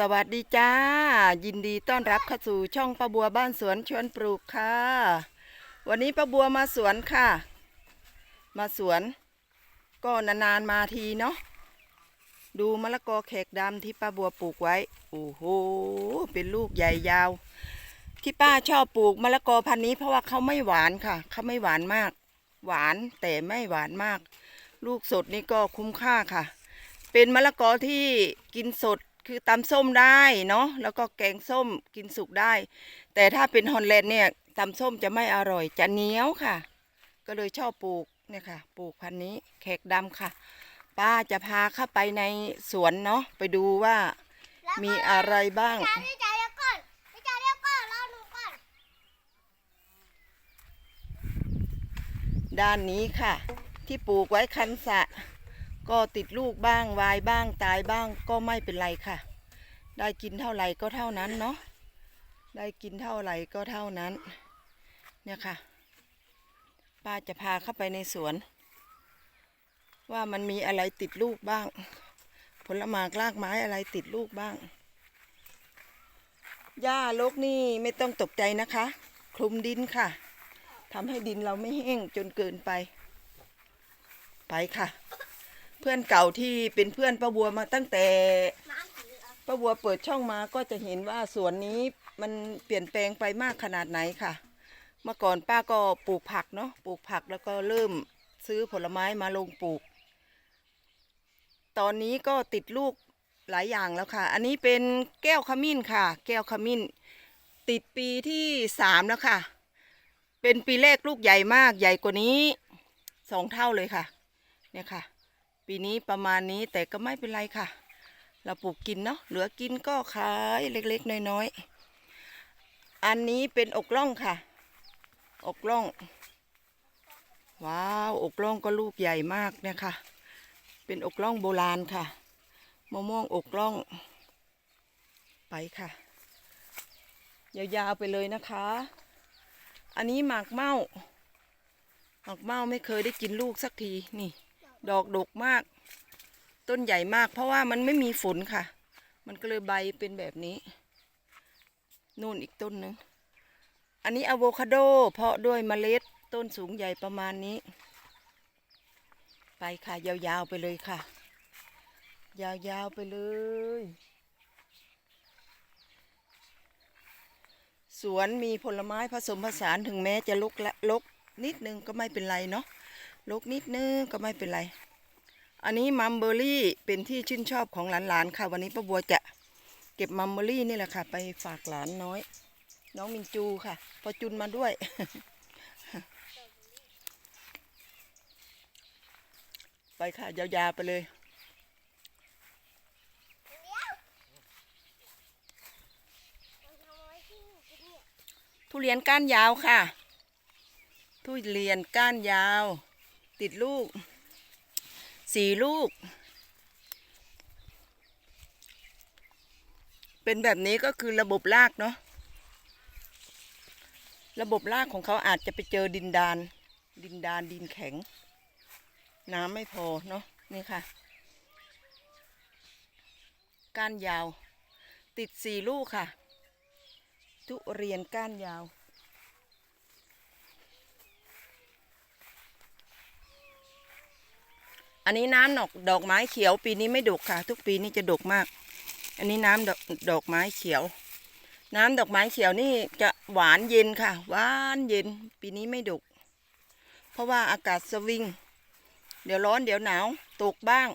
สวัสดีจ้า ยินดีต้อนรับเข้าสู่ช่องป้าบัวบ้านสวนชวนปลูกค่ะ วันนี้ป้าบัวมาสวนค่ะ มาสวน ก็นานๆมาทีเนาะดูมะละกอแขกดำที่ป้าบัวปลูกไว้ โอ้โหเป็นลูกใหญ่ยาว ที่ป้าชอบปลูกมะละกอพันธุ์นี้เพราะว่าเขาไม่หวานค่ะเขาไม่หวานมาก หวานแต่ไม่หวานมาก ลูกสดนี่ก็คุ้มค่าค่ะ เป็นมะละกอที่กินสด คือตำส้มได้เนาะแล้วก็แกงส้มกินสุกได้ แต่ถ้าเป็นฮอลแลนด์เนี่ยตำส้มจะไม่อร่อยจะเหนียวค่ะ ก็เลยชอบปลูกเนี่ยค่ะ ปลูกพันธุ์นี้แขกดำค่ะ ป้าจะพาเข้าไปในสวนเนาะไปดูว่ามีอะไรบ้างจ่ายพี่จ่ายเดี๋ยวก่อนพี่จ่ายเดี๋ยวก่อนรอหนูก่อนด้านนี้ค่ะ ที่ปลูกไว้คันสะ ก็ติดลูกบ้างวายบ้างตายบ้างก็ไม่เป็นไรค่ะ ได้กินเท่าไหร่ก็เท่านั้นเนาะได้กินเท่าไหร่ก็เท่านั้น เนี่ยค่ะ ป้าจะพาเข้าไปในสวน ว่ามันมีอะไรติดลูกบ้าง ผลหมากรากไม้อะไรติดลูกบ้างหญ้าลกนี่ไม่ต้องตกใจนะคะ คลุมดินค่ะทำให้ดินเราไม่แห้งจนเกินไป ไปค่ะ เพื่อนเก่าที่เป็นเพื่อนป้าบัวมาตั้งแต่ป้าบัวเปิดช่องมาก็จะเห็นว่าสวนนี้มันเปลี่ยนแปลงไปมากขนาดไหนค่ะ เมื่อก่อนป้าก็ปลูกผักเนาะปลูกผักแล้วก็เริ่มซื้อผลไม้มาลงปลูก ตอนนี้ก็ติดลูกหลายอย่างแล้วค่ะ อันนี้เป็นแก้วขมิ้นค่ะ แก้วขมิ้น ติดปีที่สามแล้วค่ะ เป็นปีแรกลูกใหญ่มากใหญ่กว่านี้สองเท่าเลยค่ะ เนี่ยค่ะ ปีนี้ประมาณนี้แต่ก็ไม่เป็นไรค่ะ เราปลูกกินเนาะเหลือกินก็ขายเล็กๆน้อยๆอันนี้เป็นอกล่องค่ะ อกล่อง ว้าวอกล่องก็ลูกใหญ่มากเนี่ยค่ะเป็นอกล่องโบราณค่ะมะม่วงอกล่อง ไปค่ะยาวๆไปเลยนะคะ อันนี้หมากเม่าหมากเม่าไม่เคยได้กินลูกสักทีนี่ ดอกดกมาก ต้นใหญ่มาก เพราะว่ามันไม่มีฝนค่ะ มันก็เลยใบเป็นแบบนี้นู่นอีกต้นหนึ่งอันนี้อะโวคาโด เพาะด้วยเมล็ดต้นสูงใหญ่ประมาณนี้ ไปค่ะ ยาวๆไปเลยค่ะ ยาวๆไปเลย สวนมีผลไม้ผสมผสานถึงแม้จะลกละลกนิดนึงก็ไม่เป็นไรเนาะ ลกนิดนึงก็ไม่เป็นไร อันนี้มัมเบอรี่เป็นที่ชื่นชอบของหลานๆค่ะ วันนี้ป้าบัวจะเก็บมัมเบอรี่นี่แหละค่ะ ไปฝากหลานน้อย น้องมินจูค่ะ พอจุนมาด้วย ไปค่ะ ยาวๆไปเลยเอาไว้ที่กินเนี่ยทุเรียนก้านยาวค่ะ ทุเรียนก้านยาว ติดลูกสี่ลูก เป็นแบบนี้ก็คือระบบรากเนาะระบบรากของเขาอาจจะไปเจอดินดาน ดินดานดินแข็ง น้ำไม่พอเนาะนี่ค่ะ ก้านยาว ติดสี่ลูกค่ะ ทุเรียนก้านยาว อันนี้น้ำดอกดอกไม้เขียว ปีนี้ไม่ดกค่ะ ทุกปีนี้จะดกมาก อันนี้น้ำดอกดอกไม้เขียว น้ำดอกไม้เขียวนี่จะหวานเย็นค่ะ หวานเย็น ปีนี้ไม่ดก เพราะว่าอากาศสวิง เดี๋ยวร้อนเดี๋ยวหนาวตกบ้าง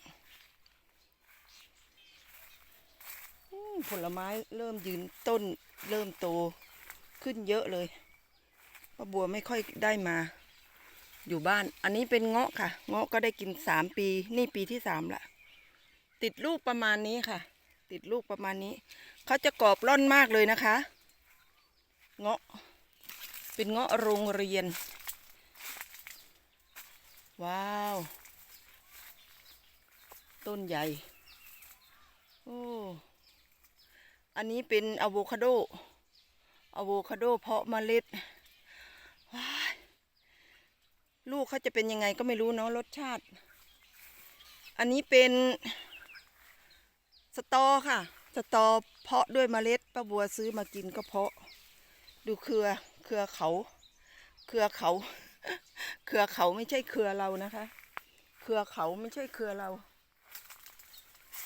ผลไม้เริ่มยืนต้นเริ่มโตขึ้นเยอะเลยป้าบัวไม่ค่อยได้มา อยู่บ้าน อันนี้เป็นเงาะค่ะ เงาะก็ได้กินสามปี นี่ปีที่สามละ ติดลูกประมาณนี้ค่ะ ติดลูกประมาณนี้ เขาจะกรอบร่อนมากเลยนะคะ เงาะ เป็นเงาะโรงเรียน ว้าว ต้นใหญ่ โอ้ อันนี้เป็นอะโวคาโดอะโวคาโดเพาะเมล็ด ลูกเขาจะเป็นยังไงก็ไม่รู้เนาะรสชาติ อันนี้เป็นสตอค่ะ สตอเพาะด้วยเมล็ดป้าบัวซื้อมากินก็เพาะ ดูเครือ เครือเขา เครือเขา เครือเขาไม่ใช่เครือเรานะคะ เครือเขาไม่ใช่เครือเรา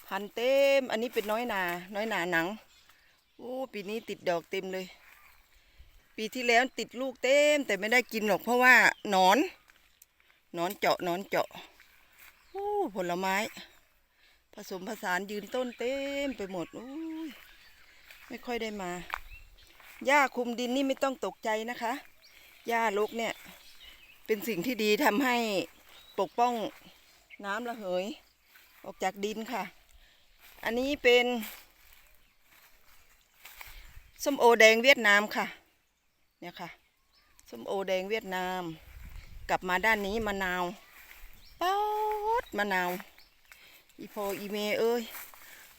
พันเต็ม อันนี้เป็นน้อยนา น้อยนาหนัง โอ้ ปีนี้ติดดอกเต็มเลย ปีที่แล้วติดลูกเต็มแต่ไม่ได้กินหรอกเพราะว่าหนอน นอนเจาะนอนเจาะโอ้ผลไม้ ผสมผสานยืนต้นเต็มไปหมดโอ้ยไม่ค่อยได้มาหญ้าคุมดินนี่ไม่ต้องตกใจนะคะหญ้ารกเนี่ย เป็นสิ่งที่ดีทำให้ปกป้องน้ำระเหย ออกจากดินค่ะ อันนี้เป็นส้มโอแดงเวียดนามค่ะ เนี่ยค่ะ ส้มโอแดงเวียดนาม กลับมาด้านนี้มะนาวป๊อดมะนาว อีพออีเมเอ้ย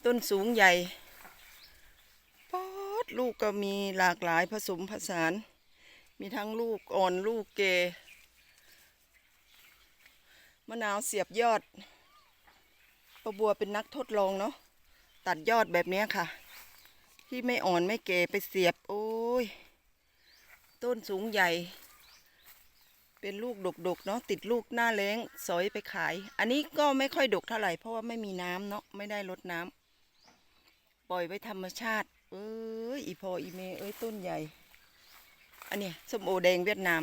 ต้นสูงใหญ่ป๊อดลูกก็มีหลากหลายผสมผสาน มีทั้งลูกอ่อนลูกเกมะนาวเสียบยอดประบัวเป็นนักทดลองเนาะ ตัดยอดแบบนี้ค่ะ ที่ไม่อ่อนไม่เกไปเสียบ โอ้ย ต้นสูงใหญ่ เป็นลูกดกๆเนาะติดลูกหน้าแล้งสอยไปขาย อันนี้ก็ไม่ค่อยดกเท่าไหร่เพราะว่าไม่มีน้ำเนาะไม่ได้ลดน้ำปล่อยไว้ธรรมชาติ เอ้ยอีพออีเมเอ้ยต้นใหญ่ อันนี้ส้มโอแดงเวียดนาม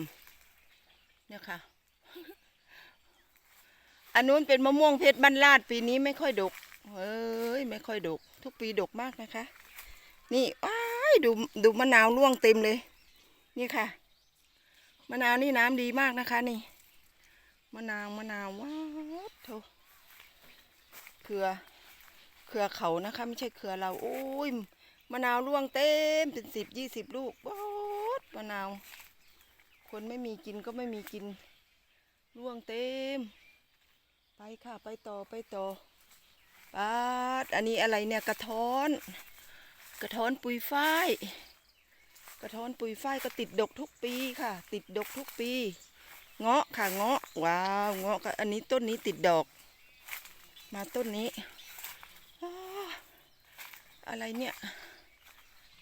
เนี่ยค่ะอันนู้นเป็นมะม่วงเพชรบ้านลาดปีนี้ไม่ค่อยดกเอ้ยไม่ค่อยดก ทุกปีดกมากนะคะ นี่ว้ายดูดูมะนาวร่วงเต็มเลย นี่ค่ะ มะนาวนี่น้ำดีมากนะคะนี่ มะนาวมะนาวว้าวโถเครือเครือเขานะคะไม่ใช่เครือเราโอ้ยมะนาวร่วงเต็มเป็นสิบยี่สิบลูกว้าวมะนาว คนไม่มีกินก็ไม่มีกินร่วงเต็ม ไปค่ะไปต่อไปต่อปาดอันนี้อะไรเนี่ยกระท้อน กระท้อนปุยฝ้าย กระท้อนปุยฝ้ายก็ติดดกทุกปีค่ะ ติดดกทุกปี เงาะค่ะเงาะว้าวเงาะก็อันนี้ต้นนี้ติดดอก มาต้นนี้ออะไรเนี่ย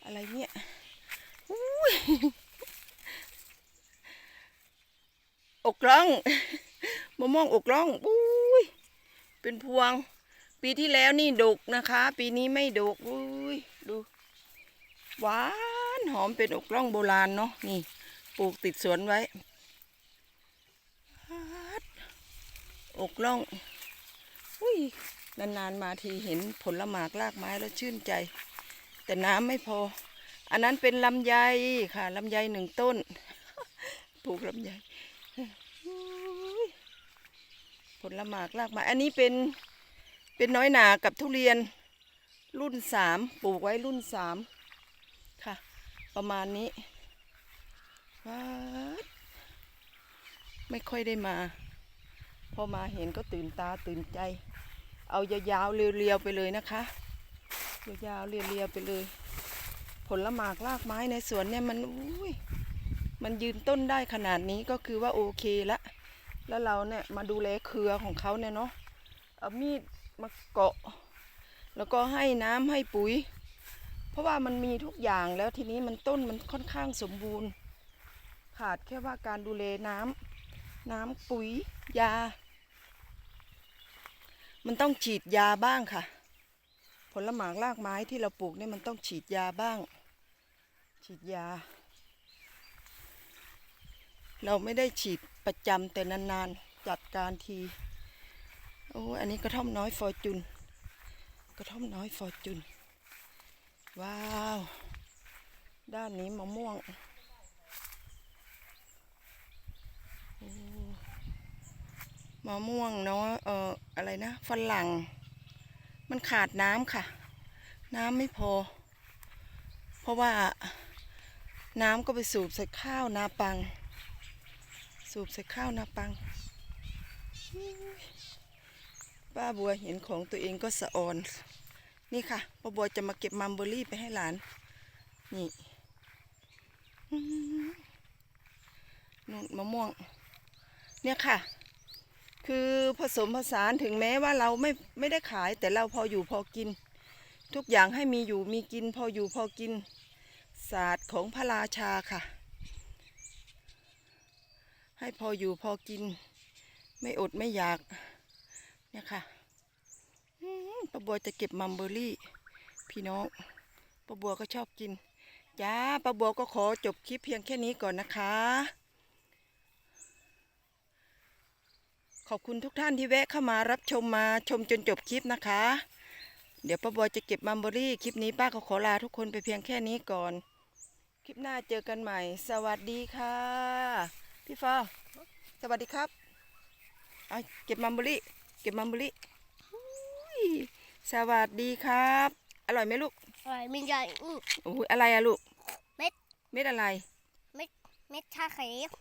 อะไรเนี่ยอุ้ยอกร่องมะม่วงอกร่องอุ้ยเป็นพวง ปีที่แล้วนี่ดกนะคะ ปีนี้ไม่ดกอุ้ยดูหวานหอมเป็นอกล่องโบราณเนาะนี่ ปลูกติดสวนไว้อกล่อง อุ้ย นานๆมาทีเห็นผลหมากลากไม้แล้วชื่นใจ แต่น้ำไม่พอ อันนั้นเป็นลำไยค่ะลำไยหนึ่งต้น ปลูกลำไยอุ้ยผลหมากลากไม้อันนี้เป็นเป็นน้อยหนากับทุเรียนรุ่นสามปลูกไว้รุ่นสามค่ะ ประมาณนี้ว้าไม่ค่อยได้มา พอมาเห็นก็ตื่นตาตื่นใจ เอายาวๆเรียวๆไปเลยนะคะยาวๆเรียวๆไปเลย ผลหมากรากไม้ในสวนเนี่ยมันอุ้ยมันยืนต้นได้ขนาดนี้ก็คือว่าโอเคละ แล้วเราเนี่ยมาดูแลเครือของเขาเนี่ยเนาะเอามีดมาเกาะ แล้วก็ให้น้ำให้ปุ๋ย เพราะว่ามันมีทุกอย่างแล้วทีนี้มันต้นมันค่อนข้างสมบูรณ์ ขาดแค่ว่าการดูแลน้ำน้ำปุ๋ยยา มันต้องฉีดยาบ้างค่ะ ผลหมากรากไม้ที่เราปลูกเนี่ยมันต้องฉีดยาบ้าง ฉีดยา เราไม่ได้ฉีดประจำแต่นานๆจัดการทีโอ้อันนี้กระท่อมน้อยฟอร์จุน กระท่อมน้อยฟอร์จุน ว้าว ด้านนี้มะม่วงมะม่วงเนาะเอ่ออะไรนะฝรั่ง มันขาดน้ำค่ะ น้ำไม่พอ เพราะว่าน้ำก็ไปสูบใส่ข้าวนาปัง สูบใส่ข้าวนาปัง ป้าบัวเห็นของตัวเองก็สะออน นี่ค่ะป้าบัวจะมาเก็บมัมเบอรี่ไปให้หลาน นี่นู่นมะม่วง เนี่ยค่ะ คือผสมผสานถึงแม้ว่าเราไม่ไม่ได้ขาย แต่เราพออยู่พอกิน ทุกอย่างให้มีอยู่มีกิน พออยู่พอกิน ศาสตร์ของพระราชาค่ะ ให้พออยู่พอกิน ไม่อดไม่อยาก ป้าบัวจะเก็บมัมเบอรี่ พี่น้องป้าบัวก็ชอบกินจ้าป้าบัวก็ขอจบคลิปเพียงแค่นี้ก่อนนะคะ ขอบคุณทุกท่านที่แวะเข้ามารับชมมาชมจนจบคลิปนะคะ เดี๋ยวป้าบัวจะเก็บมัมเบอรี่คลิปนี้ป้าก็ขอลาทุกคนไปเพียงแค่นี้ก่อน คลิปหน้าเจอกันใหม่ สวัสดีค่ะ พี่ฟ้าสวัสดีครับเอาเก็บมัมเบอรี่ เก็บมัมเบอรี่ สวัสดีครับ อร่อยไหมลูกอะไรมีใหญ่อืมโอ้ยอะไรอะลูก เม็ด เม็ดอะไร เม็ดชาเขียว